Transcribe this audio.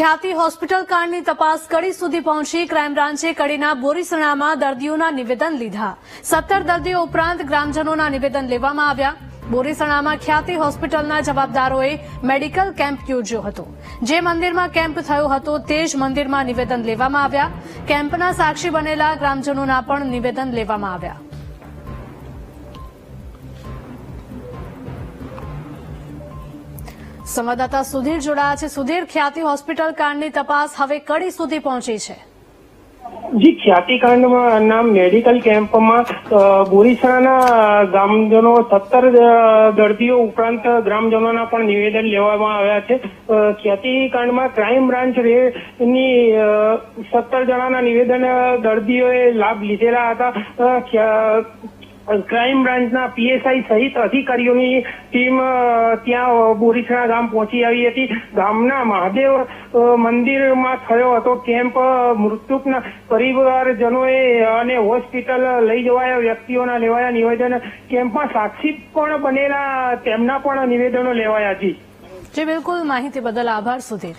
ખ્યાતિ હોસ્પિટલ કાંડની તપાસ કડી સુધી પહોંચી ક્રાઇમ બ્રાન્ચે કડીના બોરીસણામાં દર્દીઓના નિવેદન લીધા. સત્તર દર્દીઓ ઉપરાંત ગ્રામજનોના નિવેદન લેવામાં આવ્યા. બોરીસણામાં ખ્યાતિ હોસ્પિટલના જવાબદારોએ મેડિકલ કેમ્પ યોજ્યો હતો. જે મંદિરમાં કેમ્પ થયો હતો તે જ મંદિરમાં નિવેદન લેવામાં આવ્યા. કેમ્પના સાક્ષી બનેલા ગ્રામજનોના પણ નિવેદન લેવામાં આવ્યા. સંવાદદાતા સુધીર જોડાયા છે. સુધીર, ખ્યાતિ હોસ્પિટલ કાંડની તપાસ હવે કડી સુધી પહોંચી છે. જી ખ્યાતિકાંડમાં નામ મેડિકલ કેમ્પમાં બોરીસાના ગ્રામજનો સત્તર દર્દીઓ ઉપરાંત ગ્રામજનોના પણ નિવેદન લેવામાં આવ્યા છે. ખ્યાતિકાંડમાં ક્રાઇમ બ્રાન્ચની સત્તર જણાના નિવેદન દર્દીઓએ લાભ લીધેલા હતા. ક્રાઇમ બ્રાન્ચના પીએસઆઈ સહિત અધિકારીઓની ટીમ ત્યાં બોરીસણા ગામ પહોંચી આવી હતી. ગામના મહાદેવ મંદિરમાં થયો હતો કેમ્પ. મૃતકના પરિવારજનોએ અને હોસ્પિટલ લઈ જવાયા, વ્યક્તિઓના લેવાયા નિવેદન. કેમ્પમાં સાક્ષી પણ બનેલા, તેમના પણ નિવેદનો લેવાયા છે જે, બિલકુલ. માહિતી બદલ આભાર, સુધીર.